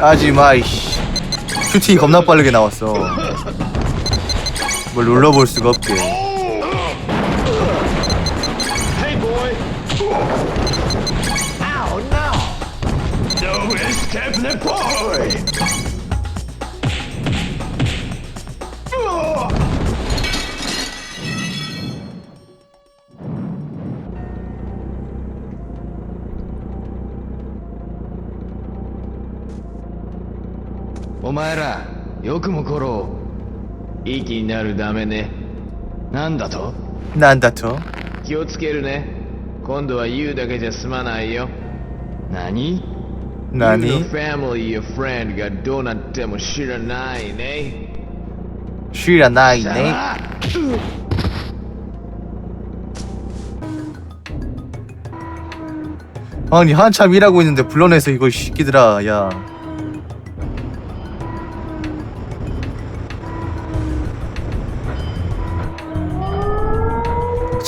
하지마 이씨. 큐티 겁나 빠르게 나왔어. 뭘 눌러볼 수가 없게 お前らよくもころいい気になるダメねなんだと 난다토 気をつけるね今度は言うだけじゃ済まないよ何 나니 You, your family, your friend がどうなっても知らないね 쉬라 나이네 さあ 아니 한참 일하고 있는데 불러내서 이거 시키더라 야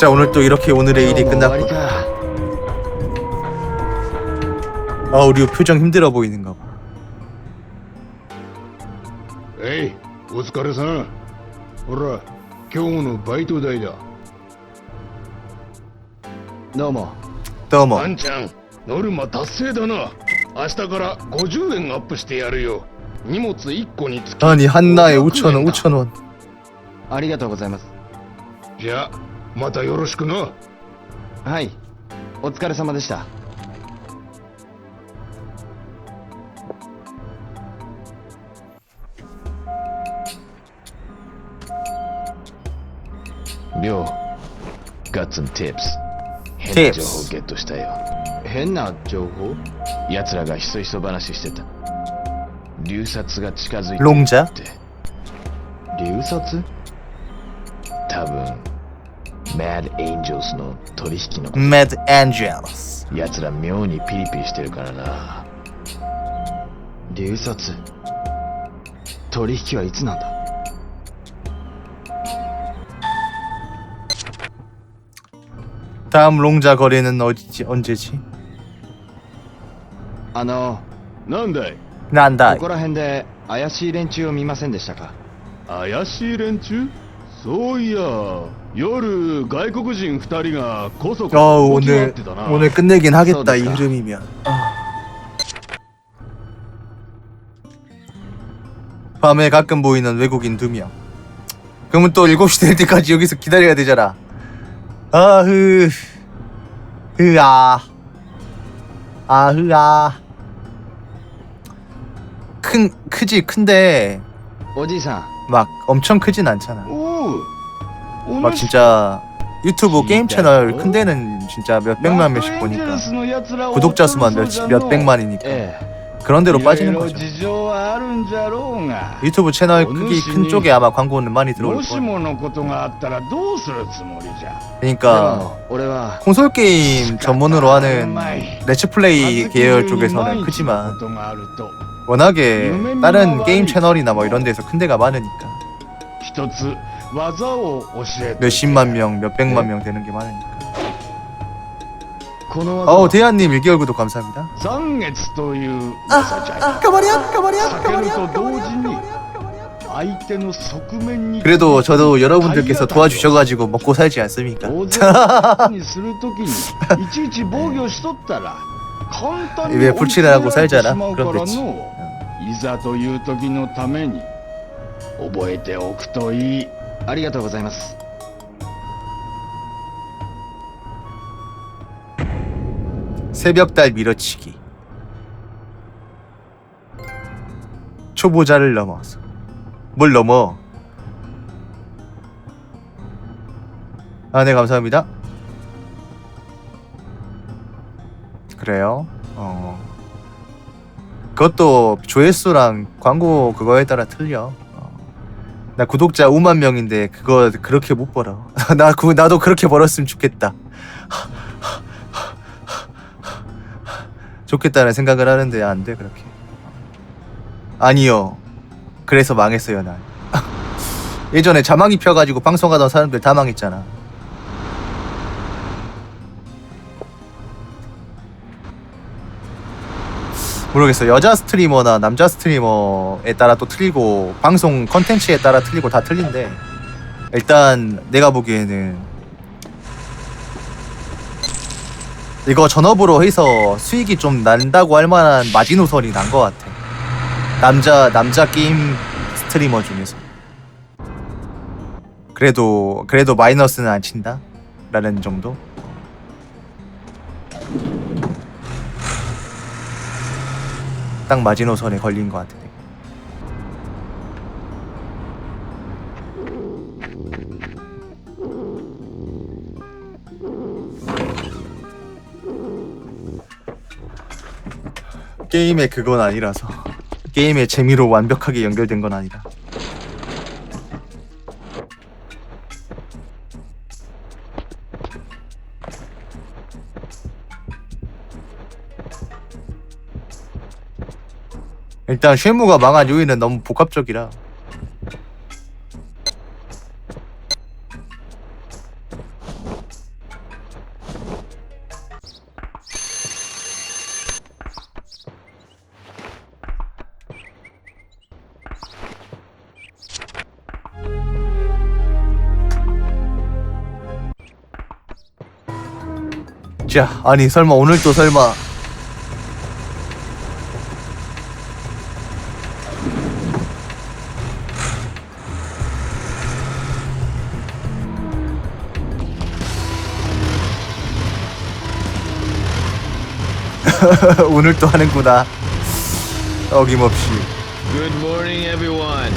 자 오늘 또 이렇게 오늘의 일이 今日も終わり 끝났고 か 아 우리 표정 힘들어 보이는가 봐 えい、お疲れさん。ほら、今日のバイト代だ。どうも 너무 あんちゃん、ノルマ達成だな。明日から50円アップしてやるよ。荷物1個につき。 아니 한나에 500 5천원 円だ 5천원 ありがとうございますじゃあ、 またよろしくな。はい。お疲れ様でした。りょうガッツンティップス。変な情報ゲットしたよ。変な情報？奴らがひそひそ話してた。流殺が近づいてるって流殺？多分 Mad Angels の取引のこと Mad Angels 奴ら妙にピリピリしてるからな流殺取引はいつなんだ 다음 롱자 거래는 어디지 언제지 あのなんだい 난다 ここら辺で怪しい連中を見ませんでしたか怪しい連中 そういや、夜外国人2人がこそこ 어 そ動き回っ 오늘 てたな。 오늘 끝내긴 하겠다 이 쏟을까? 흐름이면 밤에 가끔 보이는 외국인 두명 그러면 또 7시 될 때까지 여기서 기다려야 되잖아 아흐 흐아 아흐아 큰 크지 큰데 おじいさ 막 엄청 크진 않잖아 おう 막 진짜 유튜브 게임 채널 큰 데는 진짜 몇 백만 몇십 보니까 구독자 수만 몇백만이니까 그런 데로 빠지는 거죠. 유튜브 채널 크기 큰 쪽에 아마 광고는 많이 들어올 거예요. 그러니까 콘솔 게임 전문으로 하는 레츠플레이 계열 쪽에서는 크지만 워낙에 다른 게임 채널이나 뭐 이런 데서 큰 데가 많으니까. 技を教えて 몇십만 명, 몇백만 명 되는 게 많으니까 この技 어우 대한님 1개월 구독 감사합니다 残月という技じゃよ 까마리야 까마리야 避けると同時に相手の側面に 그래도 저도 여러분들께서 도와주셔가지고 먹고 살지 않습니까 大勢の相手にするときにいちいち防御しとったら簡単に 왜 불치라고 살잖아 追い詰められてしまうから 그럼 됐지 のいざという時のために覚えておくといい ありがとうございます 새벽달 밀어치기 초보자를 넘어서 뭘 넘어 아 네 감사합니다 그래요 어 그것도 조회수랑 광고 그거에 따라 틀려 어. 나 구독자 5만 명인데 그거 그렇게 못 벌어. 나 그, 나도 그렇게 벌었으면 좋겠다. 좋겠다는 생각을 하는데 안 돼 그렇게. 아니요. 그래서 망했어요 난. 예전에 자막 입혀가지고 방송하던 사람들 다 망했잖아 모르겠어 여자 스트리머나 남자 스트리머에 따라 또 틀리고 방송 컨텐츠에 따라 틀리고 다 틀린데 일단 내가 보기에는 이거 전업으로 해서 수익이 좀 난다고 할 만한 마지노선이 난 것 같아. 남자 남자 게임 스트리머 중에서. 그래도 그래도 마이너스는 안 친다 라는 정도 딱 마지노선에 걸린 것 같아. 게임의 그건 아니라서 게임의 재미로 완벽하게 연결된 건 아니라 일단 쉐무가 망한 요인은 너무 복합적이라. 자 아니 설마 오늘 또 설마 오늘 또 하는구나. 어김없이. Good morning, everyone.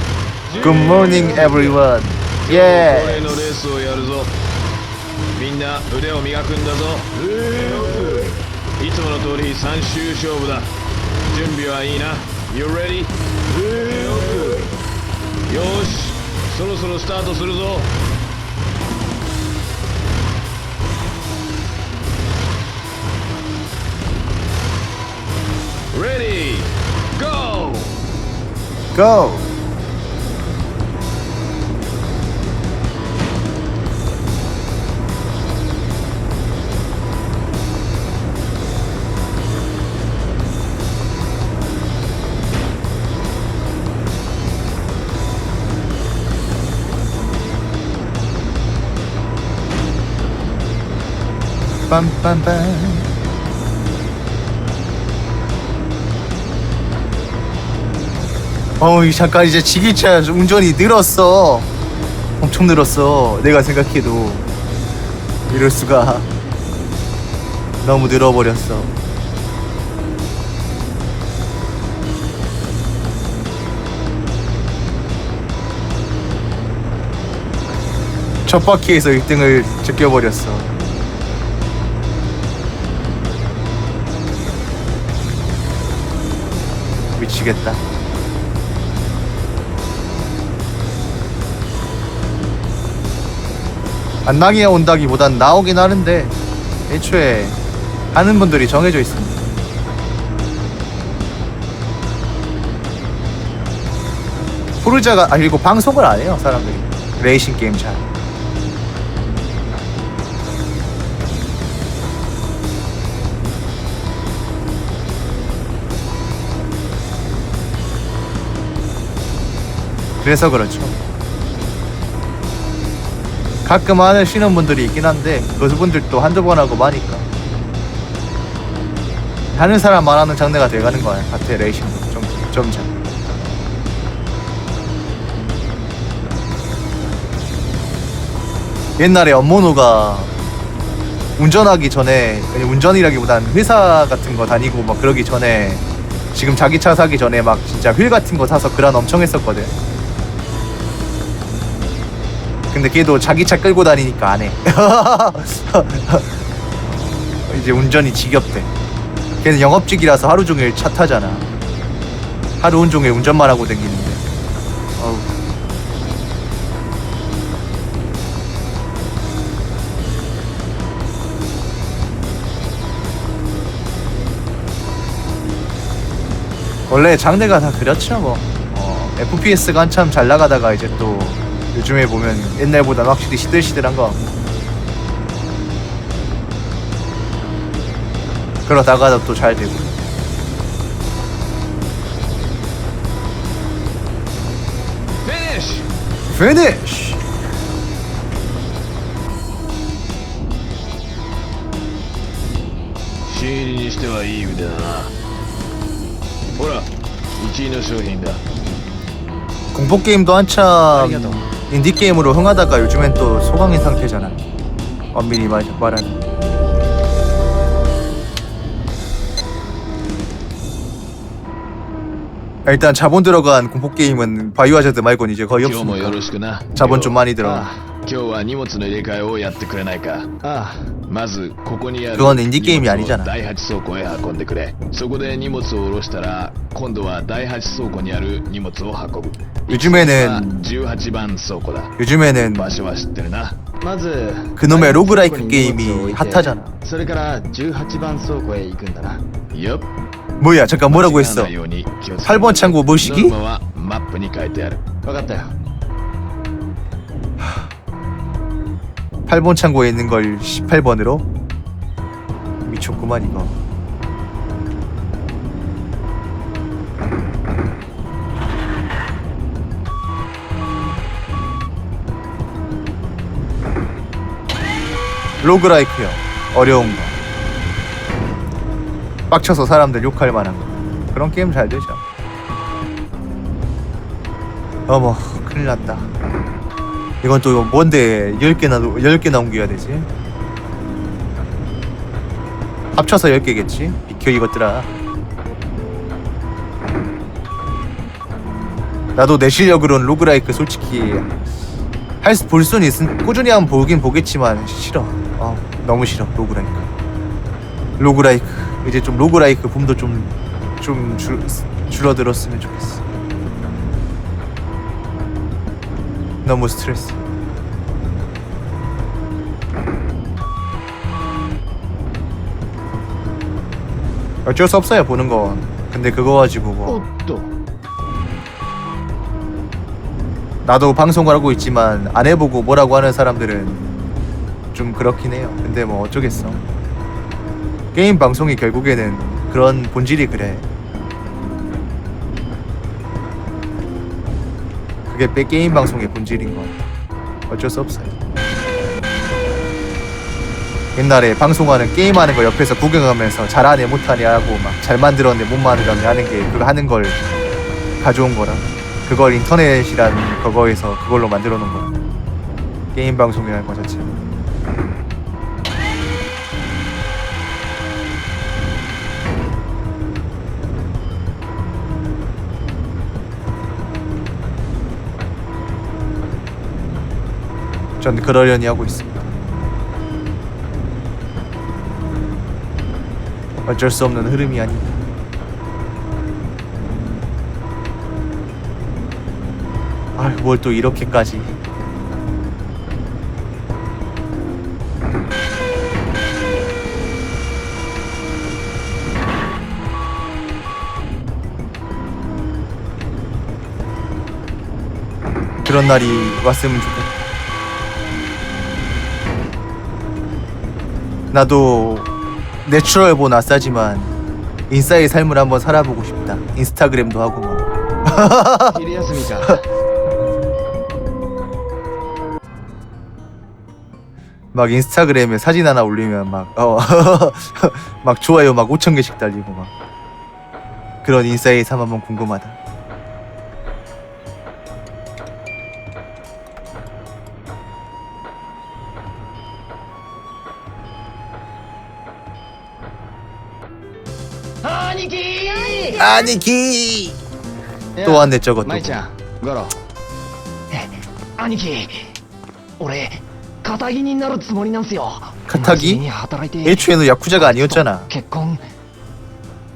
Good morning, everyone. 예. You ready? よし、そろそろスタートするぞ。Go! Bum, bum, bum. 어이 잠깐 이제 지기차 운전이 늘었어. 엄청 늘었어 내가 생각해도. 이럴 수가. 너무 늘어버렸어. 첫 바퀴에서 1등을 제껴버렸어. 미치겠다 안 나게 온다기보단 나오긴 하는데 애초에 하는 분들이 정해져 있습니다. 포르자가 아 그리고 방송을 안 해요 사람들이 레이싱 게임 잘. 그래서 그렇죠. 가끔 하시는 분들이 있긴 한데 그분들도 한두 번 하고 마니까. 하는 사람 말하는 장르가 돼가는 거야? 같아 레이싱도 좀 점점 옛날에 엄모노가 운전하기 전에 운전이라기보단 회사 같은 거 다니고 막 그러기 전에 지금 자기 차 사기 전에 막 진짜 휠 같은 거 사서 그란 엄청 했었거든 근데 걔도 자기 차 끌고 다니니까 안 해. 이제 운전이 지겹대. 걔는 영업직이라서 하루 종일 차 타잖아. 하루 온종일 운전만 하고 다니는데. 어우. 원래 장르가 다 그렇죠 뭐. 어, FPS가 한참 잘 나가다가 이제 또 요즘에 보면 옛날보다 확실히 시들시들한 것 같고. 그러다가도 또잘 되고. Finish! f i してはいい腕だなほら1位の商品だ 공포 게임도 한참 인디 게임으로 흥하다가 요즘엔 또 소강인 상태잖아. 엄밀히 말, 말하는. 일단 자본 들어간 공포 게임은 바이오하자드 말고는 이제 거의 今日もよ 없으니까. ろしくな 자본 좀 많이 들어. ああ今日は荷物の入れ替えをやってくれないかああまずここにある 그건 인디 게임이 아니잖아. 第8倉庫へ運んでくれそこで荷物を下ろしたら今度は第8倉庫にある荷物を運ぶ 요즘에는 18番倉庫だ 요즘에는 場所は知ってるなまず 그놈의 로그라이크 게임이 핫하잖아. それから18番倉庫へ行くんだなよっ 뭐야 잠깐 뭐라고 했어? 8번 창고 모시기? 8번 창고에 있는 걸 18번으로? 미쳤구만 이거 로그라이크요 어려운 거 빡쳐서 사람들 욕할 만한 거. 그런 게임 잘 되죠. 어머, 큰일 났다. 이건 또 뭔데 10개나 10개나 옮겨야 되지? 합쳐서 10개겠지? 비켜 이것들아. 나도 내 실력으로는 로그라이크 솔직히 할볼 수는 있, 꾸준히 한번 보긴 보겠지만 싫어. 어, 너무 싫어 로그라이크. 로그라이크 이제 좀 로그라이크 붐도 좀, 좀 줄, 줄어들었으면 좋겠어. 너무 스트레스. 어쩔 수 없어요 보는 건. 근데 그거 가지고 뭐. 또. 나도 방송을 하고 있지만 안 해보고 뭐라고 하는 사람들은 좀 그렇긴 해요. 근데 뭐 어쩌겠어. 게임 방송이 결국에는 그런 본질이 그래. 그게 매 게임 방송의 본질인 건 어쩔 수 없어요. 옛날에 방송하는 게임하는 거 옆에서 구경하면서 잘하네 못하네 하고 막 잘 만들었네 못 만들었네 하는 게 그거 하는 걸 가져온 거라 그걸 인터넷이란 그거에서 그걸로 만들어 놓은 거라 게임 방송이라는 거 자체 전 그러려니 하고 있습니다. 어쩔 수 없는 흐름이 아니다 아휴 뭘또 이렇게까지. 그런 날이 왔으면 좋겠다 나도 내추럴 본 아싸지만 인싸의 삶을 한번 살아보고 싶다. 인스타그램도 하고 뭐. 일이었습니까? 막 인스타그램에 사진 하나 올리면 막 어, 막 좋아요 막 5천 개씩 달리고 막 그런 인싸의 삶 한번 궁금하다. 아니기! 또 왔네 저것도. 舞ちゃんゴロ兄貴俺肩着になるつもりなんすよ 카타기? 真面目に働いて 애초에는 야쿠자가 아니었잖아. 結婚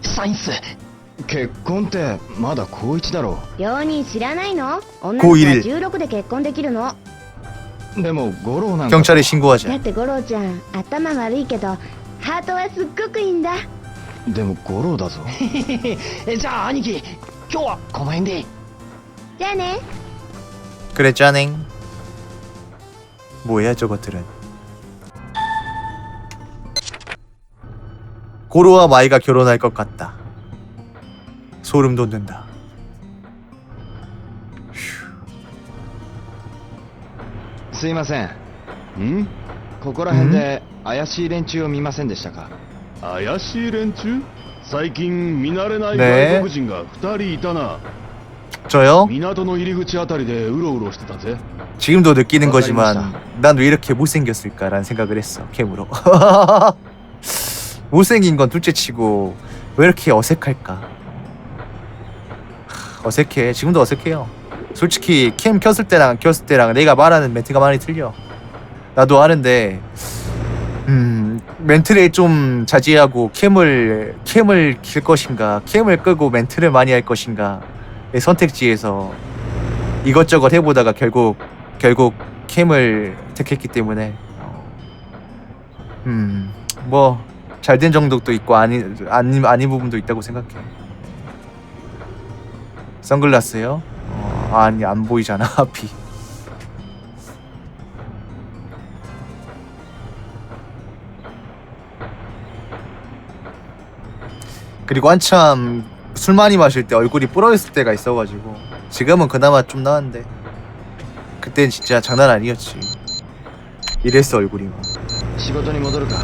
したいんす結婚ってまだ高一だろ両人知らないの女の子はこう入れる16で結婚できるのでもゴロなんか 경찰에 だ 신고하자. って五郎ちゃん頭悪いけどハートはすっごくいいんだ でもゴロだぞえじゃあ兄貴今日はこの辺でじゃあね 그래 짜냉. 뭐야 저것들은. 고로와 마이가 결혼할 것 같다. 소름 돋는다. 휴. すいませんんここら辺で怪しい連中を見ませんでしたか 怪しい連中最近見慣れないね外国人が2人いたな 저요? 港の入り口あたりでうろうろしてたぜ 지금도 느끼는 거지만 와사리마시다. 난 왜 이렇게 못생겼을까라는 생각을 했어 캠으로 못생긴 건 둘째치고 왜 이렇게 어색할까 하, 어색해 지금도 어색해요 솔직히 캠 켰을 때랑 안 켰을 때랑 내가 말하는 멘트가 많이 틀려 나도 아는데 음 멘트를 좀 자제하고 캠을 캠을 킬 것인가 캠을 끄고 멘트를 많이 할 것인가 의 선택지에서 이것저것 해보다가 결국 결국 캠을 택했기 때문에 음뭐 잘 된 정도도 있고 아니 아닌 아닌 부분도 있다고 생각해. 선글라스요? 어, 아니 안 보이잖아 앞이. 그리고 한참 술 많이 마실 때 얼굴이 불어있을 때가 있어가지고 지금은 그나마 좀 나았는데 그땐 진짜 장난 아니었지 이랬어 얼굴이 막 仕事に戻るか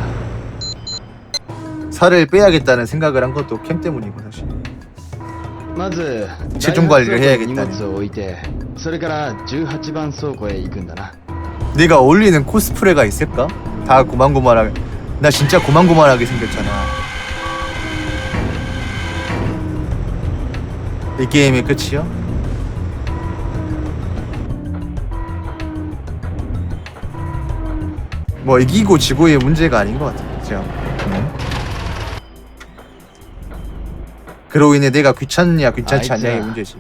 살을 빼야겠다는 생각을 한 것도 캠 때문이고 사실 まず 체중 관리를 大発倉庫に 해야겠다네 荷物を置いてそれから18番倉庫へ行くんだな 내가 어울리는 코스프레가 있을까? 다 고만고만하게 나 진짜 고만고만하게 생겼잖아 이 게임의 끝이요? 뭐 이기고 지고의 문제가 아닌 것 같아 제가 음. 그로 인해 내가 귀찮냐 귀찮지. 않냐의 문제지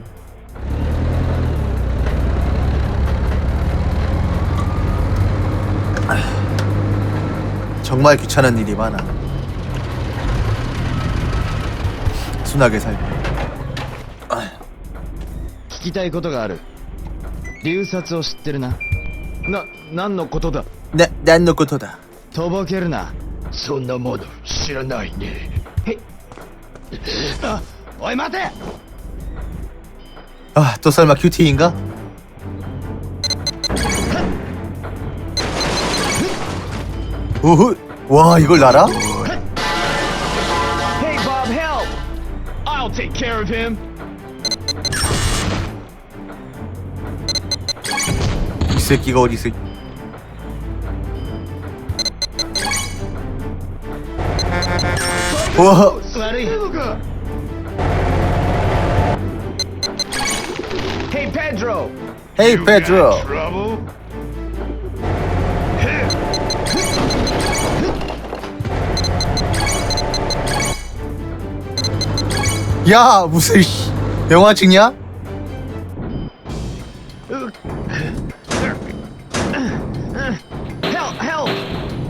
정말 귀찮은 일이 많아. 순하게 살고. 聞きたいことがある流殺を知ってるなな何のことだ 나, 난 노코토다. とぼけるなそんなもの知らないねあおい待て 아, 또 설마 큐티인가? 오호, 와 이걸 날아? Hey Bob help I'll take care of him 새끼가 어디 있어? 와, Hey Pedro 헤이 페드로. 야 무슨 씨, 영화 찍냐?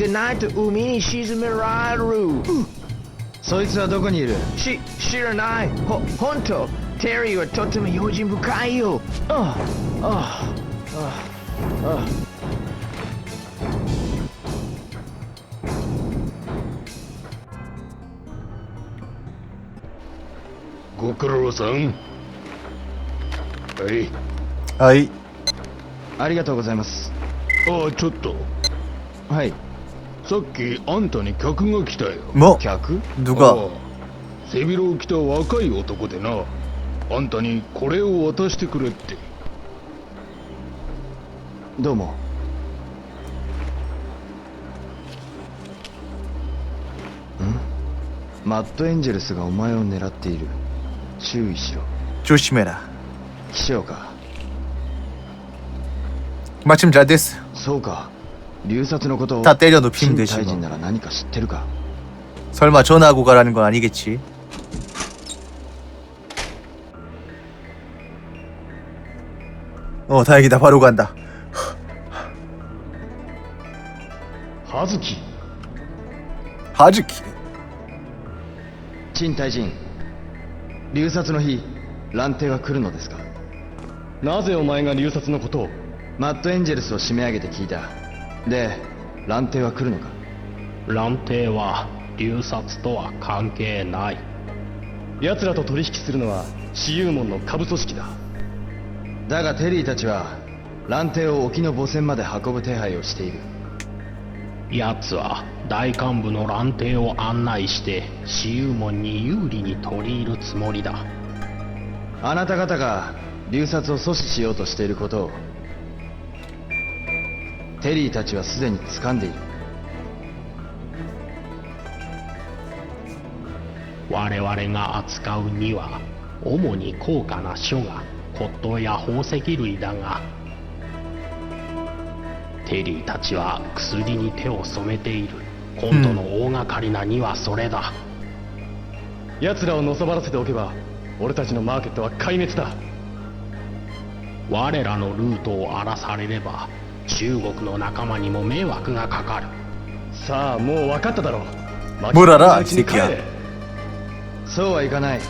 でないと海に沈められるそいつはどこにいる？し知らない。ほ本当。テリーはとても用心深いよ。ああああご苦労さん。はい。아 이, ありがとうございます。ああちょっと。はいさっきあんたに客が来たよ 뭐 客 누가? ああ背広を着た若い男でなあんたにこれを渡してくれってどうもんマッドエンジェルスがお前を狙っている注意しろ 조심해라. 秘書か 마침 잘 됐어. そうか 流殺のことを 다 때려 눕히면 陳 되지 大臣 뭐. なら何か知ってるか 설마 전화하고 가라는 건 아니겠지? 어 다행이다 바로 간다 葉月 하즈키 陳大臣流殺の日蘭亭は来るのですかなぜお前が流殺のことをマッドエンジェルスを締め上げて聞いた で蘭亭は来るのか？乱帝は流殺とは関係ない。奴らと取引するのは私有門の下部組織だ。だがテリーたちは蘭亭を沖の母船まで運ぶ手配をしている。奴は大幹部の乱帝を案内して私有門に有利に取り入るつもりだ。あなた方が流殺を阻止しようとしていることをテリーたちはすでに掴んでいる。我々が扱うには主に高価な書が骨董や宝石類だがテリーたちは薬に手を染めている。今度の大掛かりなにはそれだ、奴らをのさばらせておけば俺たちのマーケットは壊滅だ。我らのルートを荒らされれば中国の仲間にも迷惑がかかるさあもう分かっただろうモララうちに帰れ関谷そうはいかない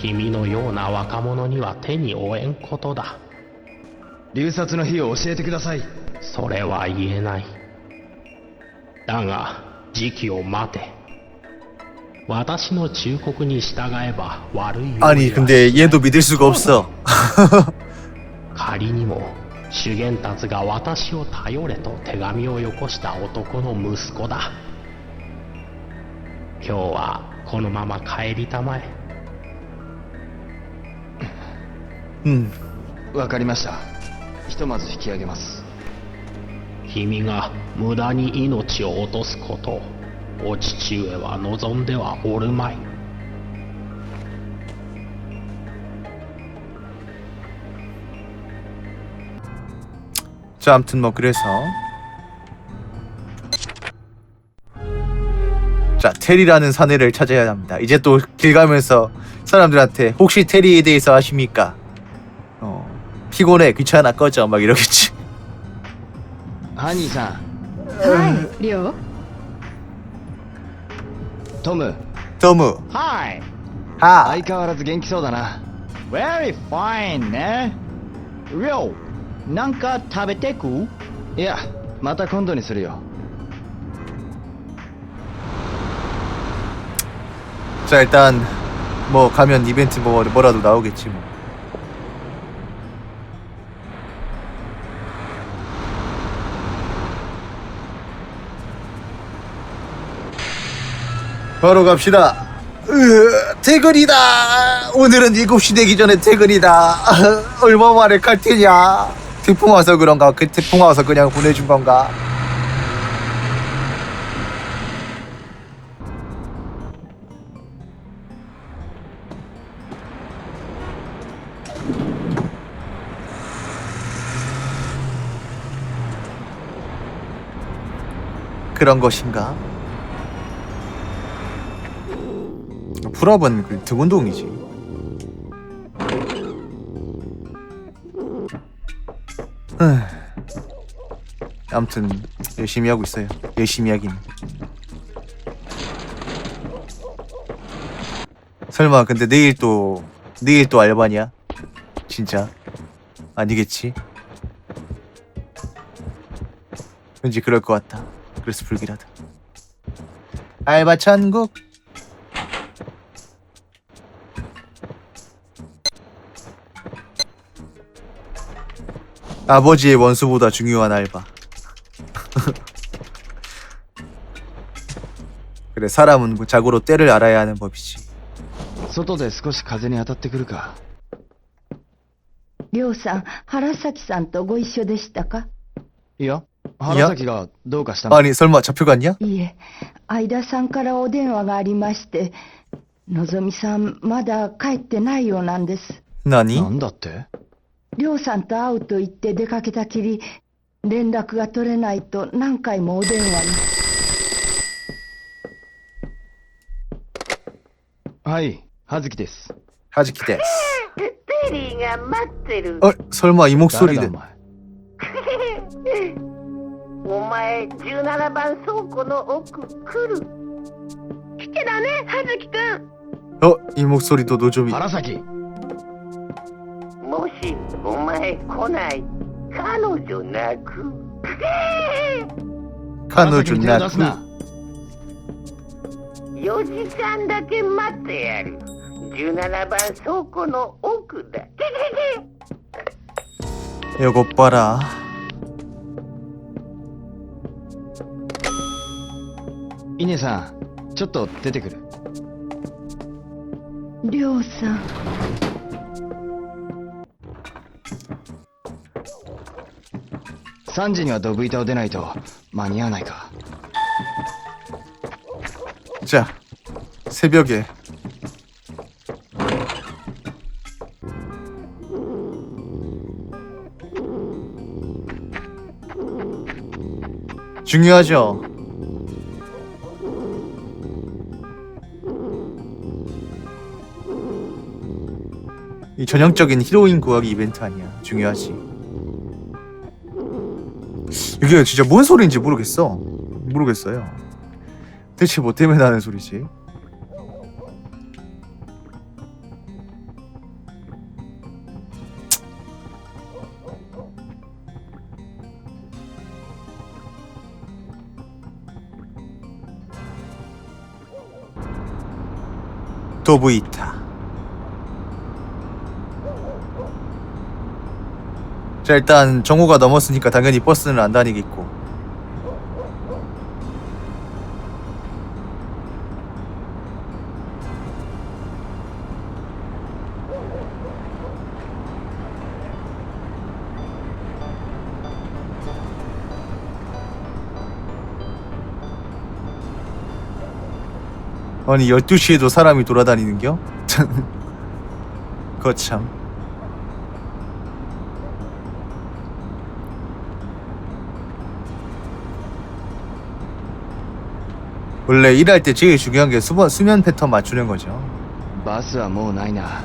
君のような若者には手に負えんことだ流殺の日を教えてくださいそれは言えないだが時期を待て私の忠告に従えば悪いようには 아니 근데 얘도 믿을 수가 없어 仮にも 修験達が私を頼れと手紙をよこした男の息子だ。今日はこのまま帰りたまえ。음わかりました。ひとまず引き上げます。君が無駄に命を落とすことをお父上は望んではおるまい 자 아무튼 뭐 그래서 자 테리라는 사내를 찾아야 합니다 이제 또 길 가면서 사람들한테 혹시 테리에 대해서 아십니까 어 피곤해 귀찮아 꺼져 막 이러겠지 ハニーさんはいりょうトム 더무 はい 하 相変わらず元気そうだな Very fine ねりょう なんか食べてくいやまた今度にするよ 자 일단 뭐 가면 이벤트 뭐 뭐라도 나오겠지 뭐 바로 갑시다 으, 퇴근이다 오늘은 7시 되기 전에 퇴근이다 얼마 만에 갈 테냐 태풍 와서 그런가 그 태풍 와서 그냥 보내준 건가 그런 것인가? 풀업은 그 등운동이지. 아무튼 열심히 하고 있어요. 열심히 하긴. 설마 근데 내일 또 내일 또 알바냐? 진짜 아니겠지? 왠지 그럴 것 같다. 그래서 불길하다. 알바 천국. 아버지의 원수보다 중요한 알바. 그래 사람은 그 자고로 때를 알아야 하는 법이지. 外で少し風に当たってくるかりょうさん原崎さんとご一緒でしたかいや原崎がどうかしたの 아니 설마 잡혀갔냐? いえ相田さんからお電話がありましてのぞみさんまだ帰ってないようなんです 나니? なんだってりょうさんと会うと言って出かけたきり連絡が取れないと何回もお電話に はい、葉月です。はじきです。テリーが待ってる。あ、それもあ芋誰だお前。お前、17番倉庫の奥来る。来てだね、葉月くん。あ、芋そりとどじょビ。原崎。もし、お前来ない。彼女泣く。彼女原泣く。4時間だけ待ってやる17番倉庫の奥だけけけ 요것 봐라 稲さんちょっと出てくるりょうさん3時にはドブ板を出ないと間に合わないか 자. 새벽에. 중요하죠. 이 전형적인 히로인 구하기 이벤트 아니야. 중요하지. 이게 진짜 뭔 소리인지 모르겠어. 모르겠어요 대체 뭐 때문에 나는 소리지? 도브이타 자 일단 정오가 넘었으니까 당연히 버스는 안 다니겠고 아니 12시에도 사람이 돌아다니는겨? 거참 원래 일할 때 제일 중요한 게 수면, 수면 패턴 맞추는 거죠 バスはもうないな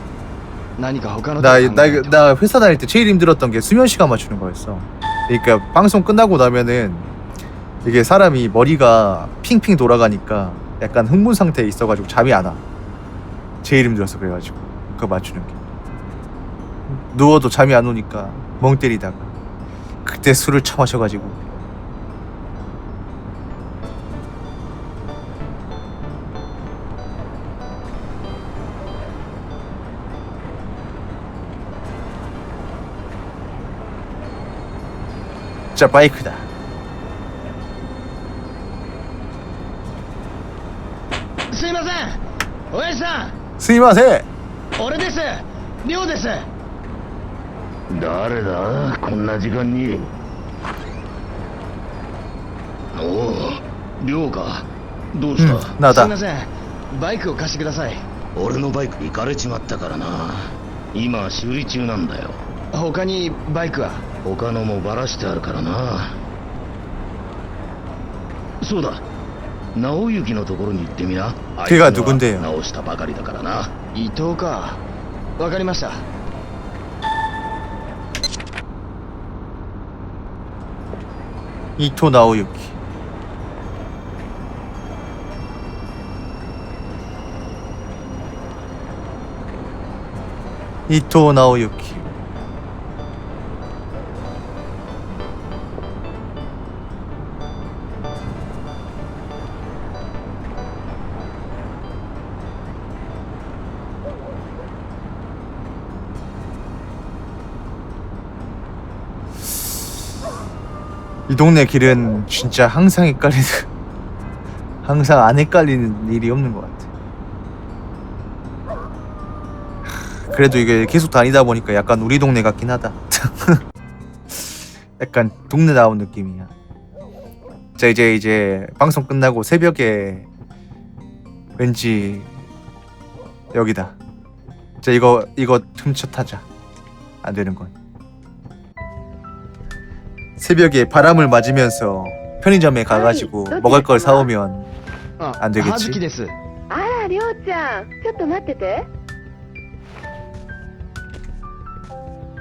何か他の 나, 手を考えないと 나, 나 회사 다닐 때 제일 힘들었던 게 수면 시간 맞추는 거였어 그러니까 방송 끝나고 나면은 이게 사람이 머리가 핑핑 돌아가니까 약간 흥분 상태에 있어가지고 잠이 안 와. 제일 힘들었어 그래가지고 그거 맞추는 게. 누워도 잠이 안 오니까 멍 때리다가 그때 술을 처마셔가지고. 자 바이크다 すいません。親父さん。すいません。俺です。亮です。誰だ？こんな時間に。おお亮か。どうした、うん、なすいません。バイクを貸してください。俺のバイク行かれちまったからな。今修理中なんだよ。他にバイクは？他のもバラしてあるからな。そうだ。直行のところに行ってみなあいつ手がはどこんでよ直したばかりだからな伊藤かわかりました 이토 나오유키 이토 나오유키 이 동네 길은 진짜 항상 헷갈리는 항상 안 헷갈리는 일이 없는 것 같아. 하, 그래도 이게 계속 다니다 보니까 약간 우리 동네 같긴 하다. 약간 동네 나온 느낌이야. 자 이제 이제 방송 끝나고 새벽에 왠지 여기다. 자 이거 이거 훔쳐 타자. 안 되는 건. 새벽에 바람을 맞으면서 편의점에 가가지고 아니, 먹을 걸 어디였구나. 사오면 ああ出口葉月ですあらりょうちゃんちょっと待ってて